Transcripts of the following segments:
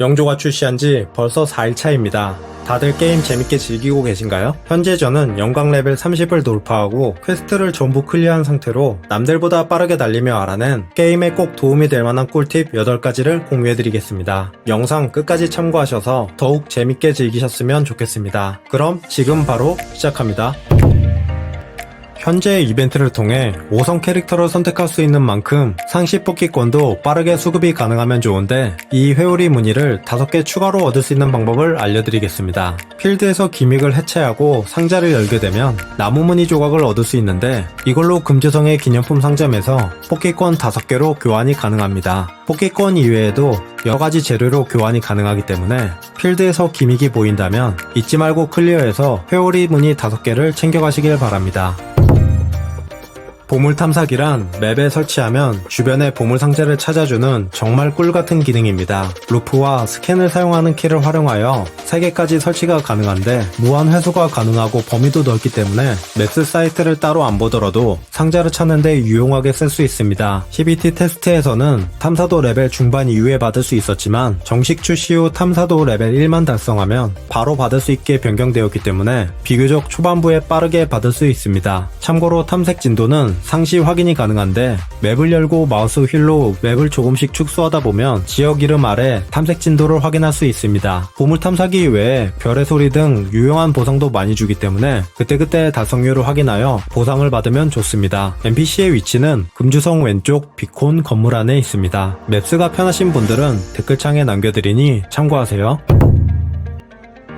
영조가 출시한 지 벌써 4일차입니다. 다들 게임 재밌게 즐기고 계신가요? 현재 저는 영광 레벨 30을 돌파하고 퀘스트를 전부 클리어한 상태로 남들보다 빠르게 달리며 알아낸 게임에 꼭 도움이 될 만한 꿀팁 8가지를 공유해드리겠습니다. 영상 끝까지 참고하셔서 더욱 재밌게 즐기셨으면 좋겠습니다. 그럼 지금 바로 시작합니다. 현재 이벤트를 통해 5성 캐릭터를 선택할 수 있는 만큼 상시 뽑기권도 빠르게 수급이 가능하면 좋은데 이 회오리 무늬를 5개 추가로 얻을 수 있는 방법을 알려드리겠습니다. 필드에서 기믹을 해체하고 상자를 열게 되면 나무 무늬 조각을 얻을 수 있는데 이걸로 금주성의 기념품 상점에서 뽑기권 5개로 교환이 가능합니다. 뽑기권 이외에도 여러가지 재료로 교환이 가능하기 때문에 필드에서 기믹이 보인다면 잊지 말고 클리어해서 회오리 무늬 5개를 챙겨가시길 바랍니다. 보물 탐사기란 맵에 설치하면 주변의 보물 상자를 찾아주는 정말 꿀 같은 기능입니다. 루프와 스캔을 사용하는 키를 활용하여 3개까지 설치가 가능한데 무한 회수가 가능하고 범위도 넓기 때문에 맵스 사이트를 따로 안 보더라도 상자를 찾는데 유용하게 쓸 수 있습니다. CBT 테스트에서는 탐사도 레벨 중반 이후에 받을 수 있었지만 정식 출시 후 탐사도 레벨 1만 달성하면 바로 받을 수 있게 변경되었기 때문에 비교적 초반부에 빠르게 받을 수 있습니다. 참고로 탐색 진도는 상시 확인이 가능한데 맵을 열고 마우스 휠로 맵을 조금씩 축소하다 보면 지역 이름 아래 탐색 진도를 확인할 수 있습니다. 보물 탐사기 외에 별의 소리 등 유용한 보상도 많이 주기 때문에 그때그때 달성률을 확인하여 보상을 받으면 좋습니다. NPC의 위치는 금주성 왼쪽 비콘 건물 안에 있습니다. 맵스가 편하신 분들은 댓글창에 남겨드리니 참고하세요.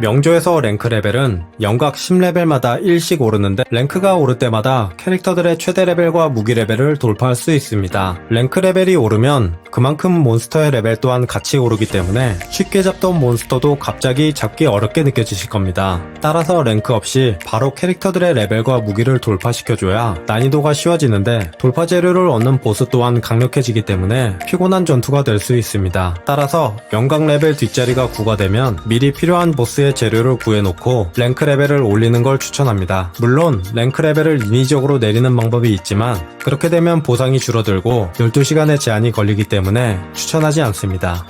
명조에서 랭크 레벨은 영각 10레벨마다 1씩 오르는데 랭크가 오를 때마다 캐릭터들의 최대 레벨과 무기 레벨을 돌파할 수 있습니다. 랭크 레벨이 오르면 그만큼 몬스터의 레벨 또한 같이 오르기 때문에 쉽게 잡던 몬스터도 갑자기 잡기 어렵게 느껴지실 겁니다. 따라서 랭크 없이 바로 캐릭터들의 레벨과 무기를 돌파시켜줘야 난이도가 쉬워지는데 돌파 재료를 얻는 보스 또한 강력해지기 때문에 피곤한 전투가 될 수 있습니다. 따라서 영각 레벨 뒷자리가 9가 되면 미리 필요한 보스의 재료를 구해놓고 랭크 레벨을 올리는 걸 추천합니다. 물론 랭크 레벨을 인위적으로 내리는 방법이 있지만 그렇게 되면 보상이 줄어들고 12시간의 제한이 걸리기 때문에 추천하지 않습니다.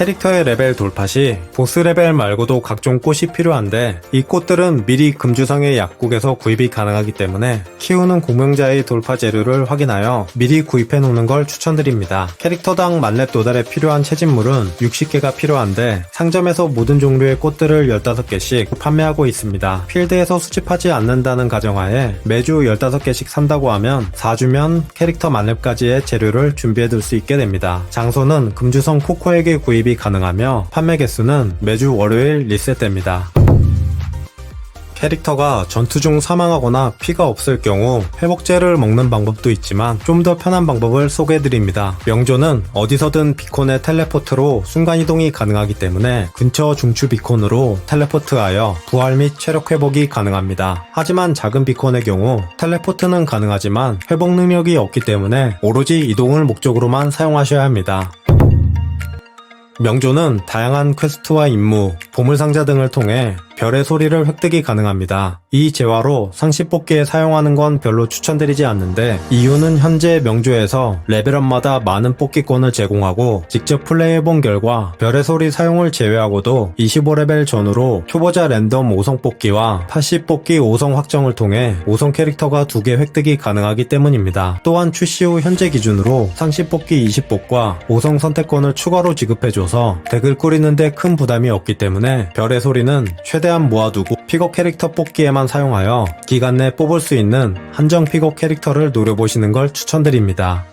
캐릭터의 레벨 돌파 시 보스 레벨 말고도 각종 꽃이 필요한데 이 꽃들은 미리 금주성의 약국에서 구입이 가능하기 때문에 키우는 공명자의 돌파 재료를 확인하여 미리 구입해 놓는 걸 추천드립니다. 캐릭터당 만렙 도달에 필요한 채집물은 60개가 필요한데 상점에서 모든 종류의 꽃들을 15개씩 판매하고 있습니다. 필드에서 수집하지 않는다는 가정하에 매주 15개씩 산다고 하면 4주면 캐릭터 만렙까지의 재료를 준비해 둘 수 있게 됩니다. 장소는 금주성 코코에게 구입이 가능하며 판매 개수는 매주 월요일 리셋됩니다. 캐릭터가 전투 중 사망하거나 피가 없을 경우 회복제를 먹는 방법도 있지만 좀 더 편한 방법을 소개해드립니다. 명조는 어디서든 비콘의 텔레포트로 순간이동이 가능하기 때문에 근처 중추 비콘으로 텔레포트하여 부활 및 체력 회복이 가능합니다. 하지만 작은 비콘의 경우 텔레포트는 가능하지만 회복 능력이 없기 때문에 오로지 이동을 목적으로만 사용하셔야 합니다. 명조는 다양한 퀘스트와 임무, 보물상자 등을 통해 별의 소리를 획득이 가능합니다. 이 재화로 상시 뽑기에 사용하는 건 별로 추천드리지 않는데 이유는 현재 명조에서 레벨업마다 많은 뽑기권을 제공하고 직접 플레이해본 결과 별의 소리 사용을 제외하고도 25레벨 전후로 초보자 랜덤 5성 뽑기와 80 뽑기 5성 확정을 통해 5성 캐릭터가 2개 획득이 가능하기 때문입니다. 또한 출시 후 현재 기준으로 상시 뽑기 20뽑과 5성 선택권을 추가로 지급해줘서 덱을 꾸리는데 큰 부담이 없기 때문에 별의 소리는 최대한 모아두고 픽업 캐릭터 뽑기에만 사용하여 기간 내 뽑을 수 있는 한정 픽업 캐릭터를 노려보시는 걸 추천드립니다.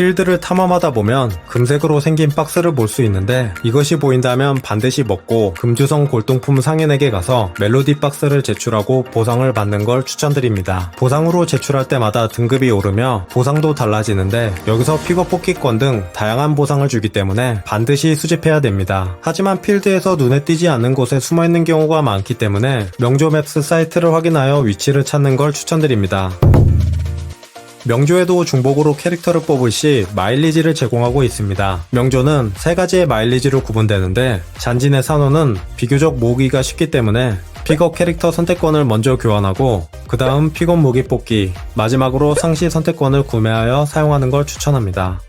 필드를 탐험하다 보면 금색으로 생긴 박스를 볼 수 있는데 이것이 보인다면 반드시 먹고 금주성 골동품 상인에게 가서 멜로디 박스를 제출하고 보상을 받는 걸 추천드립니다. 보상으로 제출할 때마다 등급이 오르며 보상도 달라지는데 여기서 픽업 뽑기권 등 다양한 보상을 주기 때문에 반드시 수집해야 됩니다. 하지만 필드에서 눈에 띄지 않는 곳에 숨어 있는 경우가 많기 때문에 명조 맵스 사이트를 확인하여 위치를 찾는 걸 추천드립니다. 명조에도 중복으로 캐릭터를 뽑을 시 마일리지를 제공하고 있습니다. 명조는 세 가지의 마일리지로 구분되는데 잔진의 산호는 비교적 모으기가 쉽기 때문에 픽업 캐릭터 선택권을 먼저 교환하고 그 다음 픽업 무기 뽑기 마지막으로 상시 선택권을 구매하여 사용하는 걸 추천합니다.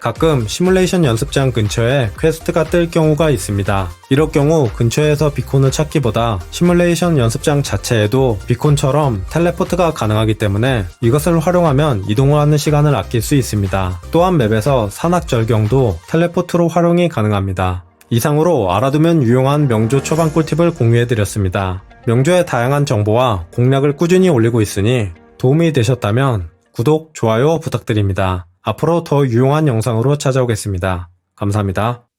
가끔 시뮬레이션 연습장 근처에 퀘스트가 뜰 경우가 있습니다. 이럴 경우 근처에서 비콘을 찾기보다 시뮬레이션 연습장 자체에도 비콘처럼 텔레포트가 가능하기 때문에 이것을 활용하면 이동을 하는 시간을 아낄 수 있습니다. 또한 맵에서 산악절경도 텔레포트로 활용이 가능합니다. 이상으로 알아두면 유용한 명조 초반 꿀팁을 공유해드렸습니다. 명조의 다양한 정보와 공략을 꾸준히 올리고 있으니 도움이 되셨다면 구독, 좋아요 부탁드립니다. 앞으로 더 유용한 영상으로 찾아오겠습니다. 감사합니다.